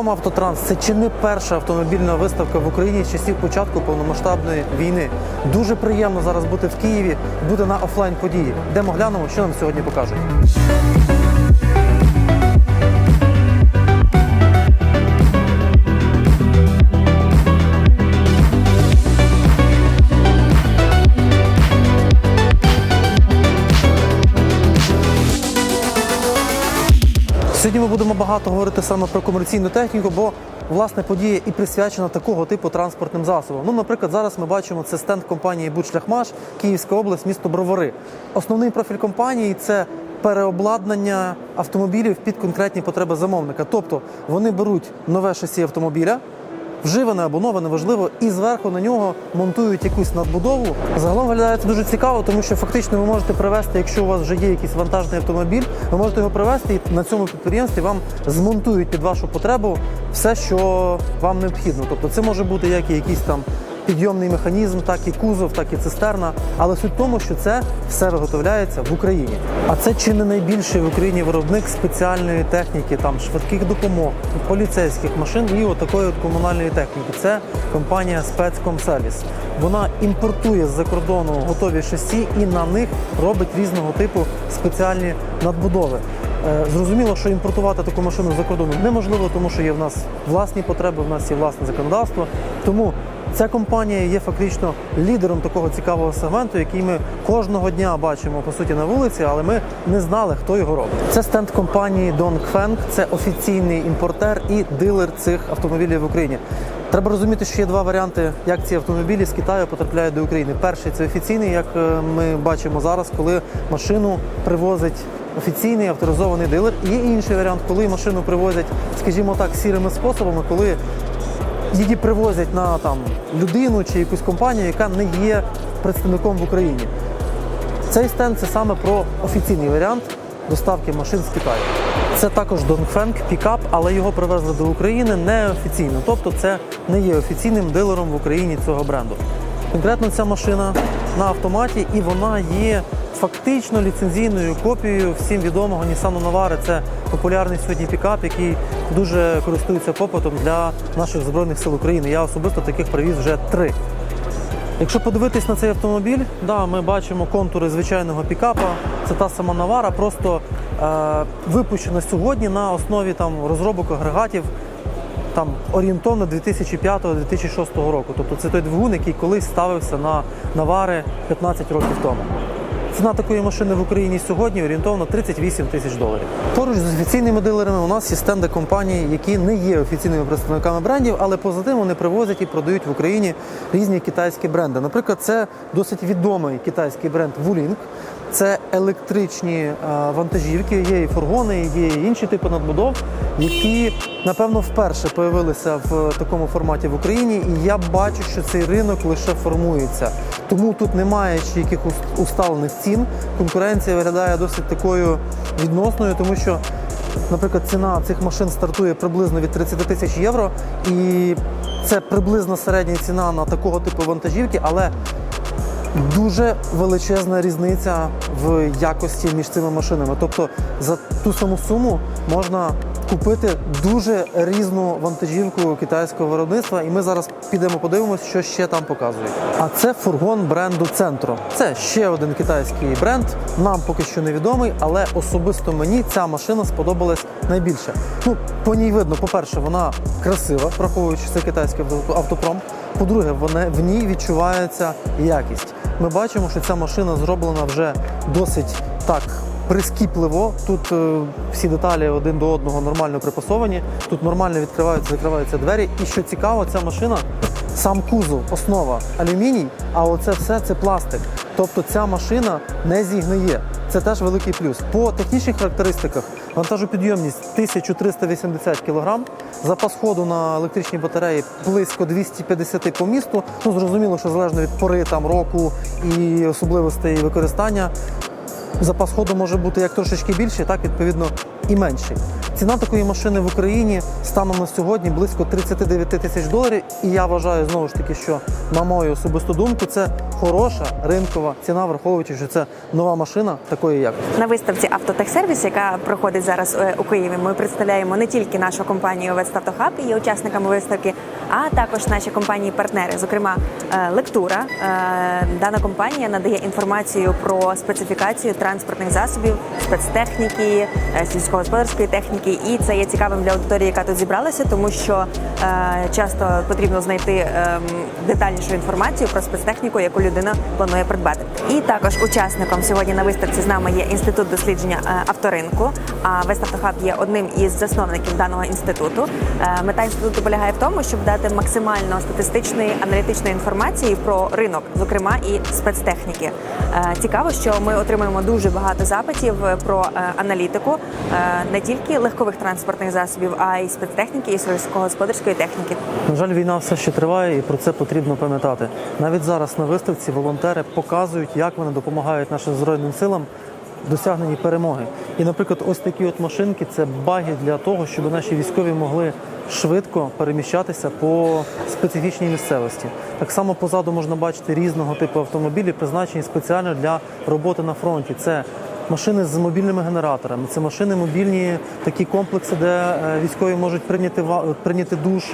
Ком Автотранс це чи не перша автомобільна виставка в Україні з часів початку повномасштабної війни. Дуже приємно зараз бути в Києві, бути на офлайн події. Йдемо глянемо, що нам сьогодні покажуть. Будемо багато говорити саме про комерційну техніку, бо власне подія і присвячена такого типу транспортним засобам. Ну, наприклад, зараз ми бачимо це стенд компанії Будшляхмаш, Київська область, місто Бровари. Основний профіль компанії це переобладнання автомобілів під конкретні потреби замовника. Тобто вони беруть нове шасі автомобіля. Вживане або нове, неважливо, і зверху на нього монтують якусь надбудову. Загалом виглядає це дуже цікаво, тому що фактично ви можете привезти, якщо у вас вже є якийсь вантажний автомобіль, ви можете його привезти і на цьому підприємстві вам змонтують під вашу потребу все, що вам необхідно. Тобто це може бути як і якісь там підйомний механізм, так і кузов, так і цистерна. Але суть в тому, що це все виготовляється в Україні. А це чи не найбільший в Україні виробник спеціальної техніки, там швидких допомог, поліцейських машин і отакої от комунальної техніки. Це компанія Спецкомсервіс. Вона імпортує з-за кордону готові шасі і на них робить різного типу спеціальні надбудови. Е, Зрозуміло, що імпортувати таку машину за кордону неможливо, тому що є в нас власні потреби, в нас є власне законодавство. Тому ця компанія є фактично лідером такого цікавого сегменту, який ми кожного дня бачимо по суті на вулиці, але ми не знали, хто його робить. Це стенд компанії Dongfeng, це офіційний імпортер і дилер цих автомобілів в Україні. Треба розуміти, що є два варіанти, як ці автомобілі з Китаю потрапляють до України. Перший це офіційний, як е, ми бачимо зараз, коли машину привозить офіційний авторизований дилер. Є інший варіант, коли машину привозять, скажімо так, сірими способами, коли її привозять на там людину чи якусь компанію, яка не є представником в Україні. Цей стенд це саме про офіційний варіант доставки машин з Китаю. Це також Dongfeng пікап, але його привезли до України неофіційно. Тобто це не є офіційним дилером в Україні цього бренду. Конкретно ця машина на автоматі, і вона є фактично ліцензійною копією всім відомого Nissan Navara. Це популярний сьогодні пікап, який дуже користується попитом для наших збройних сил України. Я особисто таких привіз вже три. Якщо подивитись на цей автомобіль, да, ми бачимо контури звичайного пікапа. Це та сама Навара, просто е, випущена сьогодні на основі там розробок агрегатів там орієнтовно 2005-2006 року. Тобто це той двигун, який колись ставився на Навари 15 років тому. Ціна такої машини в Україні сьогодні орієнтовно 38 тисяч доларів. Поруч з офіційними дилерами у нас є стенди компаній, які не є офіційними представниками брендів, але поза тим вони привозять і продають в Україні різні китайські бренди. Наприклад, це досить відомий китайський бренд Wuling. Це електричні е, вантажівки, є і фургони, є і інші типи надбудов, які напевно вперше появилися в такому форматі в Україні. І я бачу, що цей ринок лише формується. Тому тут немає ще якихось усталених цін. Конкуренція виглядає досить такою відносною, тому що, наприклад, ціна цих машин стартує приблизно від 30 тисяч євро, і це приблизно середня ціна на такого типу вантажівки, але Дуже величезна різниця в якості між цими машинами. Тобто за ту саму суму можна купити дуже різну вантажівку китайського виробництва, і ми зараз підемо подивимося, що ще там показують. А це фургон бренду Центро. Це ще один китайський бренд. Нам поки що невідомий, але особисто мені ця машина сподобалась найбільше. Ну, по ній видно, по-перше, вона красива, враховуючи це китайський автопром. По-друге, в ній відчувається якість. Ми бачимо, що ця машина зроблена вже досить так прискіпливо. Тут е, всі деталі один до одного нормально припасовані. Тут нормально відкриваються, закриваються двері. І що цікаво, ця машина сам кузов, основа алюміній, а оце все це пластик. Тобто ця машина не зігниє. Це теж великий плюс. По технічних характеристиках вантажопідйомність 1380 кг, запас ходу на електричній батареї близько 250 по місту. Ну зрозуміло, що залежно від пори там року і особливостей використання. Запас ходу може бути як трошечки більший, так відповідно і менший. Ціна такої машини в Україні станом на сьогодні близько 39 тисяч доларів. І я вважаю знову ж таки, що на мою особисту думку, це хороша ринкова ціна, враховуючи, що це нова машина такої якості. На виставці Автотехсервіс, яка проходить зараз е, у Києві, ми представляємо не тільки нашу компанію Веставтохаб і є учасниками виставки, а також наші компанії-партнери. Зокрема, лектура. Е, Дана компанія надає інформацію про специфікацію транспортних засобів, спецтехніки, е, сільськогосподарської техніки. І це є цікавим для аудиторії, яка тут зібралася, тому що е, часто потрібно знайти ем, детальнішу інформацію про спецтехніку, яку людина планує придбати. І також учасником сьогодні на виставці з нами є інститут дослідження авторинку. А Веставтохаб є одним із засновників даного інституту. Мета інституту полягає в тому, щоб дати максимально статистичної аналітичної інформації про ринок, зокрема і спецтехніки. Е, Цікаво, що ми отримуємо дуже багато запитів е, про е, аналітику не тільки легкових транспортних засобів, а й спецтехніки і сільськогосподарської техніки. На жаль, війна все ще триває, і про це потрібно пам'ятати. Навіть зараз на виставці волонтери показують, як вони допомагають нашим збройним силам досягненні перемоги. І, наприклад, ось такі от машинки це баги для того, щоб наші військові могли швидко переміщатися по специфічній місцевості. Так само позаду можна бачити різного типу автомобілі, призначені спеціально для роботи на фронті. Це Машини з мобільними генераторами, це машини мобільні, такі комплекси, де е, військові можуть прийняти прийняти душ,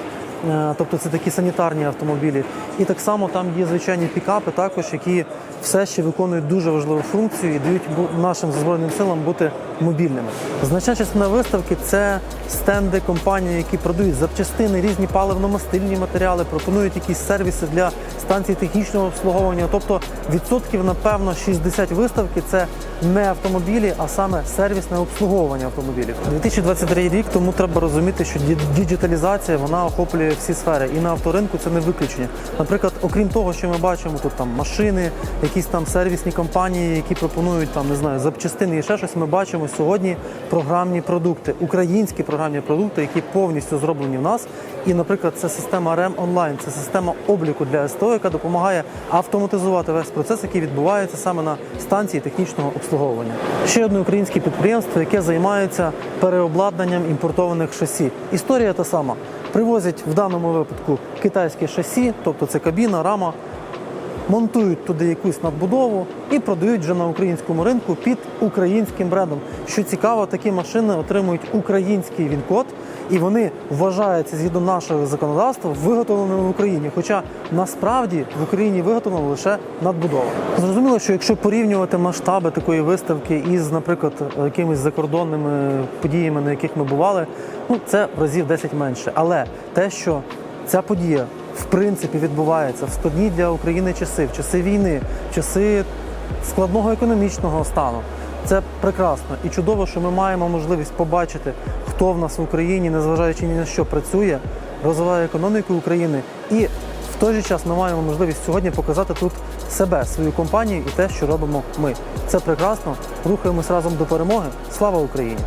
тобто це такі санітарні автомобілі. І так само там є звичайні пікапи, також які все ще виконують дуже важливу функцію і дають нашим збройним силам бути мобільними. Значна частина виставки це стенди компаній, які продають запчастини, різні паливно-мастильні матеріали, пропонують якісь сервіси для станцій технічного обслуговування. Тобто відсотків, напевно, 60 виставки це не автомобілі, а саме сервісне обслуговування автомобілів. 2023 рік, тому треба розуміти, що діджиталізація вона охоплює всі сфери, і на авторинку це не виключення. Наприклад, окрім того, що ми бачимо тут там машини, якісь там сервісні компанії, які пропонують там не знаю запчастини і ще щось. Ми бачимо сьогодні програмні продукти, українські програмні продукти, які повністю зроблені в нас. І, наприклад, це система REM онлайн, це система обліку для СТО, яка допомагає автоматизувати весь процес, який відбувається саме на станції технічного обслуговування. Ще одне українське підприємство, яке займається переобладнанням імпортованих шасі. Історія та сама. Привозять в даному випадку китайське шасі, тобто це кабіна, рама, монтують туди якусь надбудову і продають вже на українському ринку під українським брендом. Що цікаво, такі машини отримують український він-код, і вони вважаються згідно нашого законодавства виготовленими в Україні. Хоча насправді в Україні виготовлено лише надбудова. Зрозуміло, що якщо порівнювати масштаби такої виставки із, наприклад, якимись закордонними подіями, на яких ми бували, ну це в разів 10 менше. Але те, що ця подія в принципі відбувається в складні для України часи, в часи війни, в часи складного економічного стану. Це прекрасно і чудово, що ми маємо можливість побачити, хто в нас в Україні, незважаючи ні на що працює, розвиває економіку України. І в той же час ми маємо можливість сьогодні показати тут себе, свою компанію і те, що робимо ми. Це прекрасно. Рухаємось разом до перемоги. Слава Україні!